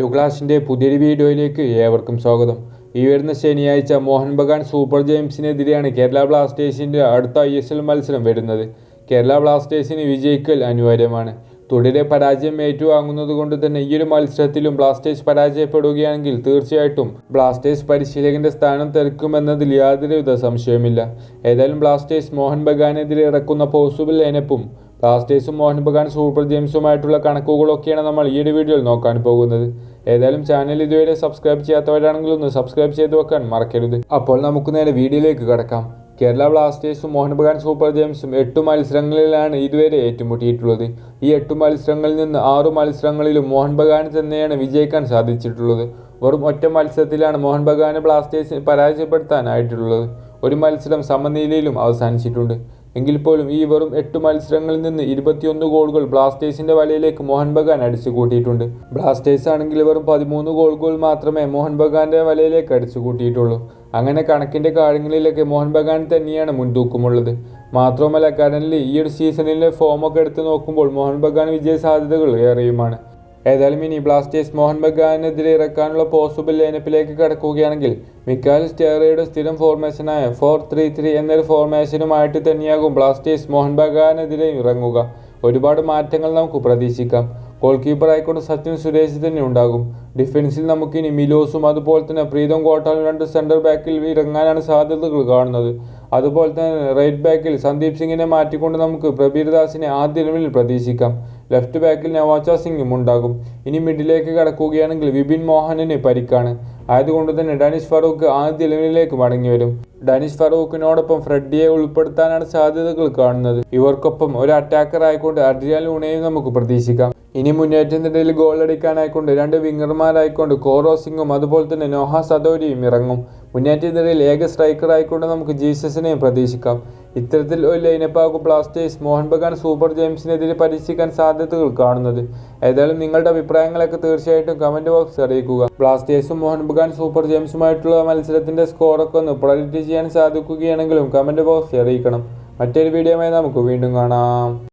ലുഗ്ലാസിന്റെ പുതിയൊരു വീഡിയോയിലേക്ക് ഏവർക്കും സ്വാഗതം. ഈ വരുന്ന ശനിയാഴ്ച മോഹൻ ബഗാൻ സൂപ്പർ ജെയിംസിനെതിരെയാണ് കേരള ബ്ലാസ്റ്റേഴ്സിന്റെ അടുത്ത ഐ എസ് എൽ മത്സരം വരുന്നത്. കേരള ബ്ലാസ്റ്റേഴ്സിന് വിജയിക്കൽ അനിവാര്യമാണ്. തുടരെ പരാജയം ഏറ്റുവാങ്ങുന്നത് കൊണ്ട് തന്നെ ഈ ഒരു മത്സരത്തിലും ബ്ലാസ്റ്റേഴ്സ് പരാജയപ്പെടുകയാണെങ്കിൽ തീർച്ചയായിട്ടും ബ്ലാസ്റ്റേഴ്സ് പരിശീലകന്റെ സ്ഥാനം തെറിക്കുമെന്നതിൽ യാതൊരുവിധ സംശയമില്ല ഏതായാലും ബ്ലാസ്റ്റേഴ്സ് മോഹൻ ബഗാനെതിരെ ഇറക്കുന്ന പോസിബിൾ ലൈനപ്പും ബ്ലാസ്റ്റേഴ്സും മോഹൻ ബഗാൻ സൂപ്പർ ജെയിംസുമായിട്ടുള്ള കണക്കുകളൊക്കെയാണ് നമ്മൾ ഈ ഒരു വീഡിയോയിൽ നോക്കാൻ പോകുന്നത്. ഏതായാലും ചാനൽ ഇതുവരെ സബ്സ്ക്രൈബ് ചെയ്യാത്തവരാണെങ്കിൽ ഒന്ന് സബ്സ്ക്രൈബ് ചെയ്ത് വെക്കാൻ മറക്കരുത്. അപ്പോൾ നമുക്ക് നേരെ വീഡിയോയിലേക്ക് കടക്കാം. കേരള ബ്ലാസ്റ്റേഴ്സും മോഹൻ ബഗാൻ സൂപ്പർ ജെയിംസും എട്ട് മത്സരങ്ങളിലാണ് ഇതുവരെ ഏറ്റുമുട്ടിയിട്ടുള്ളത്. ഈ എട്ട് മത്സരങ്ങളിൽ നിന്ന് ആറു മത്സരങ്ങളിലും മോഹൻ ബഗാൻ തന്നെയാണ് വിജയിക്കാൻ സാധിച്ചിട്ടുള്ളത്. വെറും ഒറ്റ മത്സരത്തിലാണ് മോഹൻ ബഗാനെ ബ്ലാസ്റ്റേഴ്സിനെ പരാജയപ്പെടുത്താനായിട്ടുള്ളത്. ഒരു മത്സരം സമനിലയിലും അവസാനിച്ചിട്ടുണ്ട്. എങ്കിൽ പോലും ഈ വെറും എട്ട് മത്സരങ്ങളിൽ നിന്ന് ഇരുപത്തിയൊന്ന് ഗോളുകൾ ബ്ലാസ്റ്റേഴ്സിന്റെ വലയിലേക്ക് മോഹൻ ബഗാൻ അടിച്ചു കൂട്ടിയിട്ടുണ്ട് ബ്ലാസ്റ്റേഴ്സ് ആണെങ്കിൽ വെറും പതിമൂന്ന് ഗോളുകൾ മാത്രമേ മോഹൻ ബഗാന്റെ വലയിലേക്ക് അടിച്ചു കൂട്ടിയിട്ടുള്ളൂ അങ്ങനെ കണക്കിന്റെ കാര്യങ്ങളിലൊക്കെ മോഹൻ ബഗാൻ തന്നെയാണ് മുൻതൂക്കമുള്ളത്. മാത്രമല്ല കടലിൽ ഈ ഒരു സീസണിലെ ഫോമൊക്കെ എടുത്ത് നോക്കുമ്പോൾ മോഹൻ ബഗാൻ വിജയ സാധ്യതകൾ ഏറെയുമാണ്. ഏതായാലും ഇനി ബ്ലാസ്റ്റേഴ്സ് മോഹൻ ബഗാനെതിരെ ഇറക്കാനുള്ള പോസിബിൾ ലൈനപ്പിലേക്ക് കടക്കുകയാണെങ്കിൽ മിക്കാൽ സ്റ്റേറയുടെ സ്ഥിരം ഫോർമേഷനായ ഫോർ ത്രീ ത്രീ എന്നൊരു ഫോർമേഷനുമായിട്ട് തന്നെയാകും ബ്ലാസ്റ്റേഴ്സ് മോഹൻ ബഗാനെതിരെ ഇറങ്ങുക. ഒരുപാട് മാറ്റങ്ങൾ നമുക്ക് പ്രതീക്ഷിക്കാം. ഗോൾ കീപ്പർ ആയിക്കൊണ്ട് സച്ചിൻ സുരേഷ് തന്നെ ഉണ്ടാകും. ഡിഫൻസിൽ നമുക്കിനി മിലോസും അതുപോലെ തന്നെ പ്രീതം കോട്ടാലും രണ്ട് സെന്റർ ബാക്കിൽ ഇറങ്ങാനാണ് സാധ്യതകൾ കാണുന്നത്. അതുപോലെ തന്നെ റൈറ്റ് ബാക്കിൽ സന്ദീപ് സിംഗിനെ മാറ്റിക്കൊണ്ട് നമുക്ക് പ്രബീർ ദാസിനെ ആദ്യ ഇലവനിൽ പ്രതീക്ഷിക്കാം. ലെഫ്റ്റ് ബാക്കിൽ നവാച്ച സിംഗും ഉണ്ടാകും. ഇനി മിഡിലേക്ക് കടക്കുകയാണെങ്കിൽ വിപിൻ മോഹനന് പരിക്കാണ്. ആയതുകൊണ്ട് തന്നെ ഡാനിഷ് ഫറൂഖ് ആദ്യ ഇലവനിലേക്ക് മടങ്ങി വരും. ഡാനിഷ് ഫറൂഖിനോടൊപ്പം ഫ്രെഡിയെ ഉൾപ്പെടുത്താനാണ് സാധ്യതകൾ കാണുന്നത്. ഇവർക്കൊപ്പം ഒരു അറ്റാക്കർ ആയിക്കൊണ്ട് അഡ്രിയാൽ ലൂണയും നമുക്ക് പ്രതീക്ഷിക്കാം. ഇനി മുന്നേറ്റത്തിനിടയിൽ ഗോൾ അടിക്കാനായിക്കൊണ്ട് രണ്ട് വിങ്ങർമാരായിക്കൊണ്ട് കോറോ സിംഗും അതുപോലെ തന്നെ നോഹ സദോരിയും ഇറങ്ങും. മുന്നേറ്റത്തിനിടയിൽ ഏക സ്ട്രൈക്കർ ആയിക്കൊണ്ട് നമുക്ക് ജീസസിനെയും പ്രതീക്ഷിക്കാം. ഇത്തരത്തിൽ ഒരു ലൈനപ്പാകും ബ്ലാസ്റ്റേഴ്സ് മോഹൻ ബഗാൻ സൂപ്പർ ജെയിംസിനെതിരെ പരീക്ഷിക്കാൻ സാധ്യതകൾ കാണുന്നത്. ഏതായാലും നിങ്ങളുടെ അഭിപ്രായങ്ങളൊക്കെ തീർച്ചയായിട്ടും കമന്റ് ബോക്സ് അറിയിക്കുക. ബ്ലാസ്റ്റേഴ്സും മോഹൻ ബഗാൻ സൂപ്പർ ജെയിംസുമായിട്ടുള്ള മത്സരത്തിന്റെ സ്കോറൊക്കെ ഒന്ന് പ്രൊഡിക്റ്റ് ചെയ്യാൻ സാധിക്കുകയാണെങ്കിലും കമന്റ് ബോക്സിൽ അറിയിക്കണം. മറ്റൊരു വീഡിയോയുമായി നമുക്ക് വീണ്ടും കാണാം.